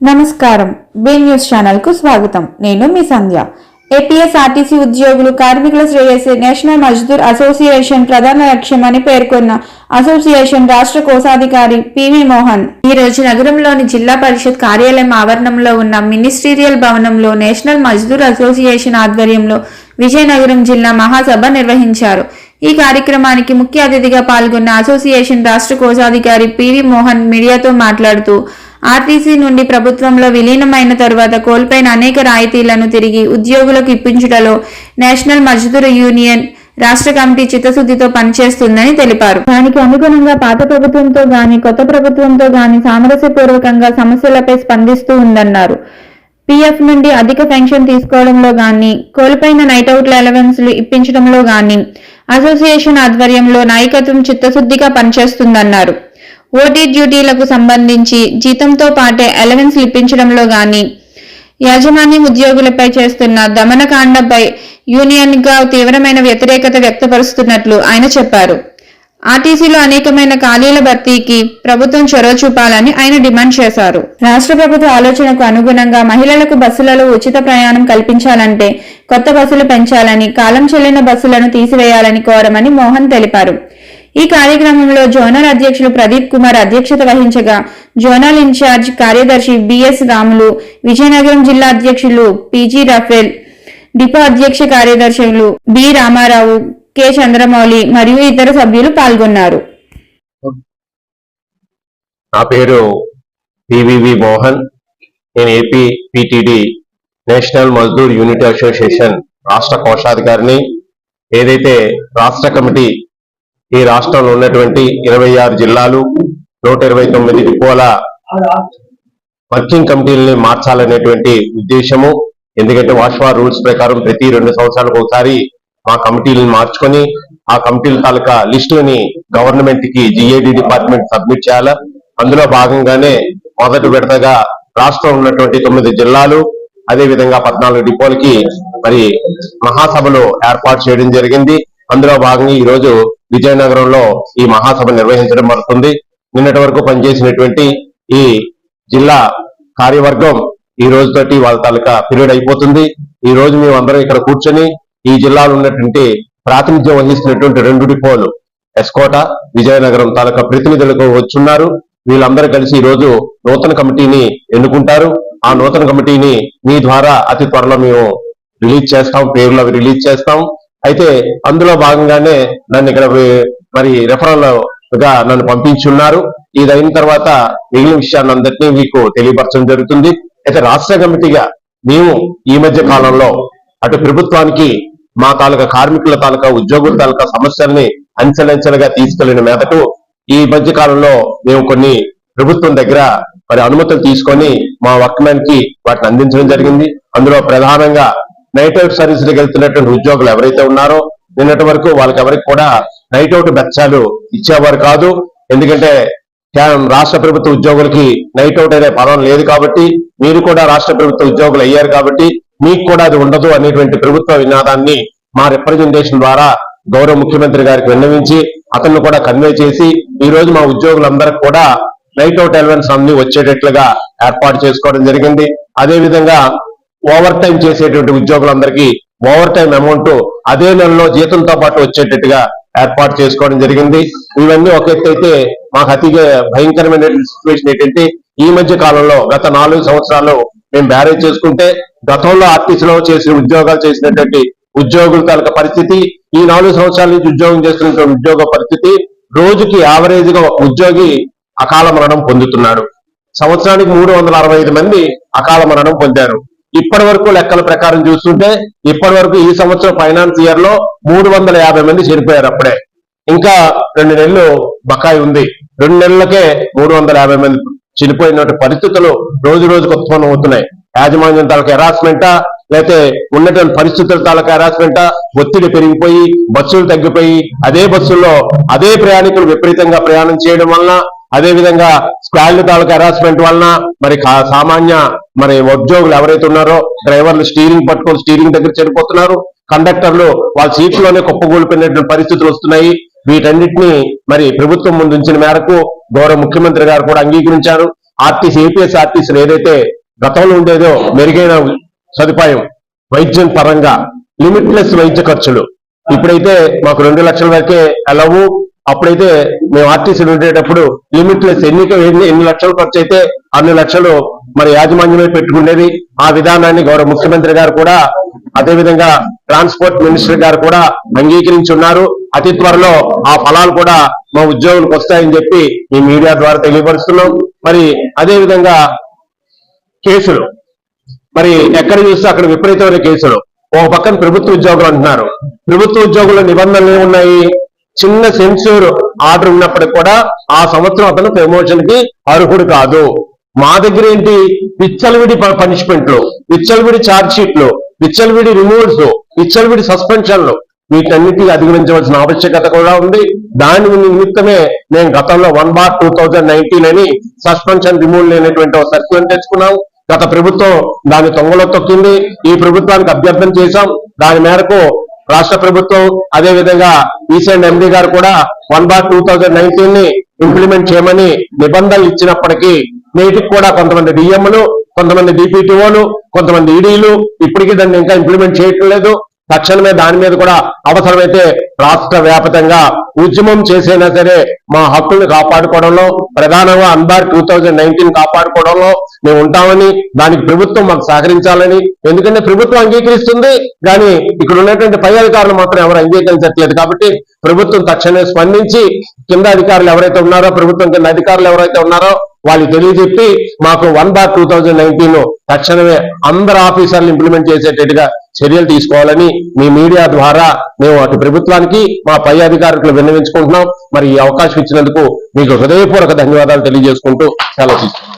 నమస్కారం. B news ఛానల్కు స్వాగతం. నేను మీ సంధ్య. ఏపీఎస్ఆర్టీసీ ఉద్యోగులు కార్మికుల శ్రేయస్సు నేషనల్ మజ్దూర్ అసోసియేషన్ ప్రధాన లక్ష్యమని పేర్కొన్న అసోసియేషన్ రాష్ట్ర కోశాధికారి పివి మోహన్. ఈ రోజు నగరంలోని జిల్లా పరిషత్ కార్యాలయం ఆవరణంలో ఉన్న మినిస్టీరియల్ భవనంలో నేషనల్ మజ్దూర్ అసోసియేషన్ ఆధ్వర్యంలో విజయనగరం జిల్లా మహాసభ నిర్వహించారు. ఈ కార్యక్రమానికి ముఖ్య అతిథిగా పాల్గొన్న అసోసియేషన్ రాష్ట్ర కోశాధికారి పివి మోహన్ మీడియాతో మాట్లాడుతూ ఆర్టీసీ నుండి ప్రభుత్వంలో విలీనమైన తరువాత కోల్పోయిన అనేక రాయితీలను తిరిగి ఉద్యోగులకు ఇప్పించుటలో నేషనల్ మజ్దూర్ యూనియన్ రాష్ట్ర కమిటీ చిత్తశుద్ధితో పనిచేస్తుందని తెలిపారు. దానికి అనుగుణంగా పాత ప్రభుత్వంతో గాని కొత్త ప్రభుత్వంతో గాని సామరస్యపూర్వకంగా సమస్యలపై స్పందిస్తూ ఉందన్నారు. పీఎఫ్ నుండి అధిక పెన్షన్ తీసుకోవడంలో గాని కోల్పోయిన నైట్ అవుట్ల అలవెన్స్లు ఇప్పించడంలో గాని అసోసియేషన్ ఆధ్వర్యంలో నాయకత్వం చిత్తశుద్ధిగా పనిచేస్తుందన్నారు. ఓటీ డ్యూటీలకు సంబంధించి జీతంతో పాటే అలవెన్స్ ఇప్పించడంలో గాని యాజమాన్యం ఉద్యోగులపై చేస్తున్న దమనకాండపై యూనియన్గా తీవ్రమైన వ్యతిరేకత వ్యక్తపరుస్తున్నట్లు ఆయన చెప్పారు. ఆర్టీసీలో అనేకమైన ఖాళీల భర్తీకి ప్రభుత్వం చొరవ చూపాలని ఆయన డిమాండ్ చేశారు. రాష్ట్ర ప్రభుత్వ ఆలోచనకు అనుగుణంగా మహిళలకు బస్సులలో ఉచిత ప్రయాణం కల్పించాలంటే కొత్త బస్సులు పెంచాలని కాలం చెల్లిన బస్సులను తీసివేయాలని కోరమని మోహన్ తెలిపారు. ఈ కార్యక్రమంలో జోనల్ అధ్యక్షులు ప్రదీప్ కుమార్ అధ్యక్షత వహించగా జోనల్ ఇన్ఛార్జ్ కార్యదర్శి బిఎస్ రాములు విజయనగరం జిల్లా అధ్యక్షులు పిజి రఫేల్ డిపో అధ్యక్ష కార్యదర్శులు బి. రామారావు కె. చంద్రమౌళి మరియు ఇతర సభ్యులు పాల్గొన్నారు. నా పేరు పివివి మోహన్. నేను AP PTD national Mazdoor unit association రాష్ట్ర కోశాధికారిని. ఏదైతే రాష్ట్ర కమిటీ ఈ రాష్ట్రంలో ఉన్నటువంటి ఇరవై ఆరు జిల్లాలు నూట ఇరవై తొమ్మిది డిపోల వర్కింగ్ కమిటీలని మార్చాలనేటువంటి ఉద్దేశము. ఎందుకంటే వాష్వా రూల్స్ ప్రకారం ప్రతి రెండు సంవత్సరాలకు ఒకసారి మా కమిటీలను మార్చుకొని ఆ కమిటీల తాలూకా లిస్టులని గవర్నమెంట్కి జిఏడి డిపార్ట్మెంట్ సబ్మిట్ చేయాలా. అందులో భాగంగానే మొదటి విడతగా రాష్ట్రం ఉన్నటువంటి తొమ్మిది జిల్లాలు అదే విధంగా పద్నాలుగు డిపోలకి మరి మహాసభలు ఏర్పాటు చేయడం జరిగింది. అందులో భాగంగా ఈ రోజు విజయనగరంలో ఈ మహాసభ నిర్వహించడం జరుగుతుంది. నిన్నటి వరకు పనిచేసినటువంటి ఈ జిల్లా కార్యవర్గం ఈ రోజుతోటి వాళ్ళ తాలూకా పీరియడ్ అయిపోతుంది. ఈ రోజు మేము అందరం ఇక్కడ కూర్చొని ఈ జిల్లాలో ఉన్నటువంటి ప్రాతినిధ్యం వహిస్తున్నటువంటి రెండు డిపోలు ఎస్కోట విజయనగరం తాలూకా ప్రతినిధులకు వచ్చున్నారు. వీళ్ళందరూ కలిసి ఈ రోజు నూతన కమిటీని ఎన్నుకుంటారు. ఆ నూతన కమిటీని మీ ద్వారా అతి త్వరలో మేము రిలీజ్ చేస్తాం పేర్లు అవి రిలీజ్ చేస్తాం. అయితే అందులో భాగంగానే నన్ను ఇక్కడ మరి రెఫరల్గా నన్ను పంపించున్నారు. ఇది అయిన తర్వాత మిగిలిన విషయాన్ని అందరినీ మీకు తెలియపరచడం జరుగుతుంది. అయితే రాష్ట్ర కమిటీగా మేము ఈ మధ్య కాలంలో అటు ప్రభుత్వానికి మా తాలూకా కార్మికుల తాలూకా ఉద్యోగుల తాలూకా సమస్యల్ని అంచెలంచెలుగా తీసుకెళ్ళిన మేరకు ఈ మధ్య కాలంలో మేము కొన్ని ప్రభుత్వం దగ్గర మరి అనుమతులు తీసుకొని మా వర్క్కి వాటిని అందించడం జరిగింది. అందులో ప్రధానంగా నైట్ అవుట్ సర్వీసులకు వెళ్తున్నటువంటి ఉద్యోగులు ఎవరైతే ఉన్నారో నిన్నటి వరకు వాళ్ళకి ఎవరికి కూడా నైట్ అవుట్ బెచ్చాలు ఇచ్చేవారు కాదు. ఎందుకంటే కేవలం రాష్ట్ర ప్రభుత్వ ఉద్యోగులకి నైట్ అవుట్ అనే పదం లేదు కాబట్టి మీరు కూడా రాష్ట్ర ప్రభుత్వ ఉద్యోగులు అయ్యారు కాబట్టి మీకు కూడా అది ఉండదు అనేటువంటి ప్రభుత్వ వినాదాన్ని మా రిప్రజెంటేషన్ ద్వారా గౌరవ ముఖ్యమంత్రి గారికి విన్నవించి అతన్ని కూడా కన్వే చేసి ఈ రోజు మా ఉద్యోగులందరికీ కూడా నైట్ అవుట్ ఎలవెన్స్ అన్ని వచ్చేటట్లుగా ఏర్పాటు చేసుకోవడం జరిగింది. అదేవిధంగా ఓవర్ టైం చేసేటువంటి ఉద్యోగులందరికీ ఓవర్ టైం అమౌంట్ అదే నెలలో జీతంతో పాటు వచ్చేటట్టుగా ఏర్పాటు చేసుకోవడం జరిగింది. ఇవన్నీ ఒక ఎత్తైతే మాకు అతిగా భయంకరమైన సిచ్యువేషన్ ఏంటంటే ఈ మధ్య కాలంలో గత నాలుగు సంవత్సరాలు మేము బ్యారేజ్ చేసుకుంటే గతంలో ఆర్టీసీలో చేసిన ఉద్యోగాలు చేసినటువంటి ఉద్యోగుల తాలూకా పరిస్థితి ఈ నాలుగు సంవత్సరాల నుంచి ఉద్యోగం చేస్తున్నటువంటి ఉద్యోగ పరిస్థితి రోజుకి యావరేజ్గా ఉద్యోగి అకాల మరణం పొందుతున్నాడు. సంవత్సరానికి మూడు వందల అరవై ఐదు మంది అకాల మరణం పొందారు. ఇప్పటి వరకు లెక్కల ప్రకారం చూస్తుంటే ఇప్పటి వరకు ఈ సంవత్సరం ఫైనాన్స్ ఇయర్లో మూడు వందల యాభై మంది చనిపోయారు అప్పుడే. ఇంకా రెండు నెలలు బకాయి ఉంది. రెండు నెలలకే మూడు వందల యాభై మంది చనిపోయినటువంటి పరిస్థితులు రోజు రోజుకు ఉత్పన్నం అవుతున్నాయి. యాజమాన్యం తాలూకా హెరాస్మెంటా లేకపోతే ఉన్నటువంటి పరిస్థితుల తాలూకా హెరాస్మెంటా ఒత్తిడి పెరిగిపోయి బస్సులు తగ్గిపోయి అదే బస్సుల్లో అదే ప్రయాణికులు విపరీతంగా ప్రయాణం చేయడం వలన అదేవిధంగా స్క్వాడ్ తాలూకా హెరాస్మెంట్ వలన మరి కా- సామాన్య మరి ఉద్యోగులు ఎవరైతే ఉన్నారో డ్రైవర్లు స్టీరింగ్ పట్టుకొని స్టీరింగ్ దగ్గర చనిపోతున్నారు కండక్టర్లు వాళ్ళ సీట్లోనే కుప్పగూలిపోయినటువంటి పరిస్థితులు వస్తున్నాయి. వీటన్నిటిని మరి ప్రభుత్వం ముందుంచిన మేరకు గౌరవ ముఖ్యమంత్రి గారు కూడా అంగీకరించారు. ఆర్టీసీ ఏపీఎస్ ఆర్టీసీలు ఏదైతే గతంలో ఉండేదో మెరుగైన సదుపాయం వైద్యం పరంగా లిమిట్లెస్ వైద్య ఖర్చులు. ఇప్పుడైతే మాకు రెండు లక్షల వరకే అలవు అప్పుడైతే మేము ఆర్టీసీలు ఉండేటప్పుడు లిమిట్ లెస్ ఎన్ని ఎన్ని లక్షలు ఖర్చు అయితే అన్ని లక్షలు మరి యాజమాన్యమే పెట్టుకునేది. ఆ విధానాన్ని గౌరవ ముఖ్యమంత్రి గారు కూడా అదేవిధంగా ట్రాన్స్పోర్ట్ మినిస్టర్ గారు కూడా అంగీకరించి ఉన్నారు అతి త్వరలో ఆ ఫలాలు కూడా మా ఉద్యోగులకు వస్తాయని చెప్పి ఈ మీడియా ద్వారా తెలియపరుస్తున్నాం. మరి అదేవిధంగా కేసులు. మరి ఎక్కడ చూస్తే అక్కడ విపరీతమైన కేసులు. ఒక పక్కన ప్రభుత్వ ఉద్యోగులు అంటున్నారు. ప్రభుత్వ ఉద్యోగుల నిబంధనలు ఏమున్నాయి? చిన్న సెన్సూర్ ఆర్డర్ ఉన్నప్పటికి కూడా ఆ సంవత్సరం అతను ప్రమోషన్కి అర్హుడు కాదు. మా దగ్గర ఏంటి? విచ్చలవిడి పనిష్మెంట్లు విచ్చలవిడి ఛార్జ్ షీట్లు విచ్చలవిడి రిమూవ్స్ విచ్చలవిడి సస్పెన్షన్లు వీటన్నిటిని అధిగమించవలసిన ఆవశ్యకత కూడా ఉంది. దాని నిమిత్తమే నేను గతంలో one bar two thousand nineteen అని సస్పెన్షన్ రిమూవ్ లేనటువంటి ఒక సర్క్యులర్ తెచ్చుకున్నాం. గత ప్రభుత్వం దాన్ని తొంగలో తొక్కింది. ఈ ప్రభుత్వానికి అభ్యర్థన చేశాం. దాని మేరకు రాష్ట్ర ప్రభుత్వం అదే విధంగా ఈసీఎండ్ ఎండి గారు కూడా వన్ బార్ టూ థౌజండ్ నైన్టీన్ని ఇంప్లిమెంట్ చేయమని నిబంధనలు ఇచ్చినప్పటికీ నేటికి కూడా కొంతమంది డిఎంలు కొంతమంది డిపిటిఓలు కొంతమంది ఈడీలు ఇప్పటికీ దాన్ని ఇంకా ఇంప్లిమెంట్ చేయట్లేదు. తక్షణమే దాని మీద కూడా అవసరమైతే రాష్ట్ర వ్యాప్తంగా ఉద్యమం చేసైనా సరే మా హక్కుల్ని కాపాడుకోవడంలో ప్రధానంగా అన్బార్ టూ థౌజండ్ నైన్టీన్ కాపాడుకోవడంలో మేము ఉంటామని దానికి ప్రభుత్వం మాకు సహకరించాలని. ఎందుకంటే ప్రభుత్వం అంగీకరిస్తుంది కానీ ఇక్కడ ఉన్నటువంటి పై అధికారులు మాత్రం ఎవరు అంగీకరించట్లేదు కాబట్టి ప్రభుత్వం తక్షణమే స్పందించి కింద అధికారులు ఎవరైతే ఉన్నారో ప్రభుత్వం కింద అధికారులు ఎవరైతే ఉన్నారో వాళ్ళు తెలియజెప్పి మాకు one bar two thousand nineteen తక్షణమే అందరు ఆఫీసర్లు ఇంప్లిమెంట్ చేసేటట్టుగా చర్యలు తీసుకోవాలని మీ మీడియా ద్వారా మేము అటు ప్రభుత్వానికి మా పై అధికారులకు విన్నవించుకుంటున్నాం. మరి ఈ అవకాశం ఇచ్చినందుకు మీకు హృదయపూర్వక ధన్యవాదాలు తెలియజేసుకుంటూ సెలవు